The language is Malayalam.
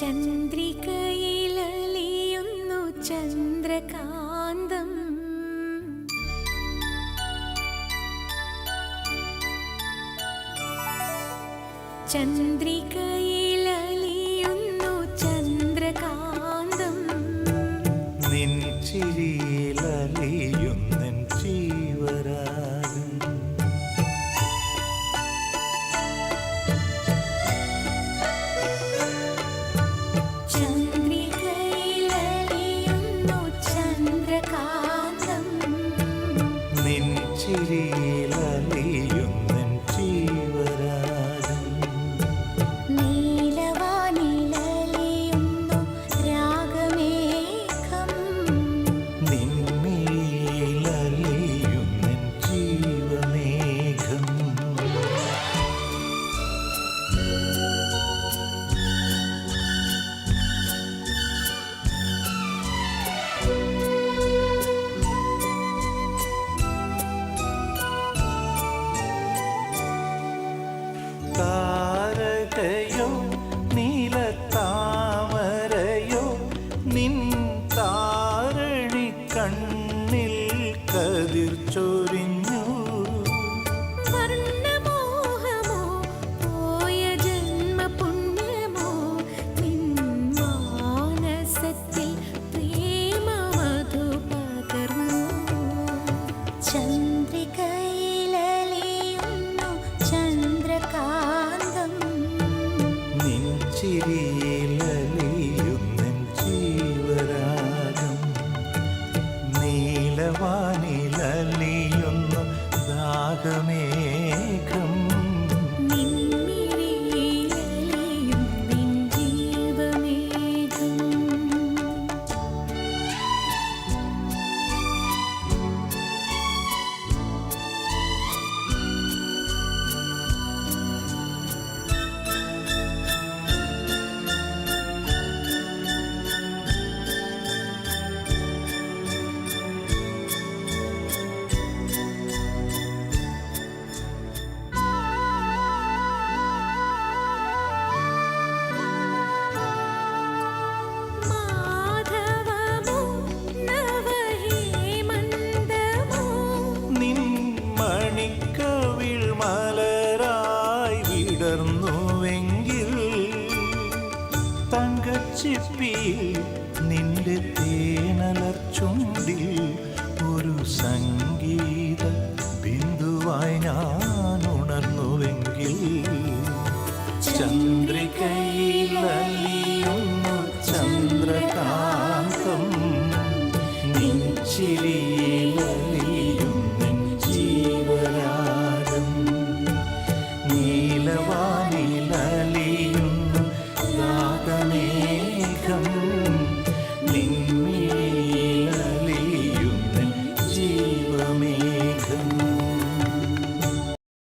ചന്ദ്രികയിലലിയുന്നു ചന്ദ്രകാന്തം. ചന്ദ്രികയിലലിയുന്നു ചന്ദ്രകാന്തം. നിൻ ചിരിയിലലിയുന്നൻ ചിരിയിലലിയുന്നൻ Hey, you. yeah. തങ്കച്ചിപ്പി നിന്റെ തേനലർ ചുണ്ടിൽ ഒരു സംഗീത ബിന്ദുവായി ഞാൻ ഉണർന്നുവെങ്കിൽ ചന്ദ്രികയിലലിയുന്നു ചന്ദ്രകാന്തം നിൻ ചിരി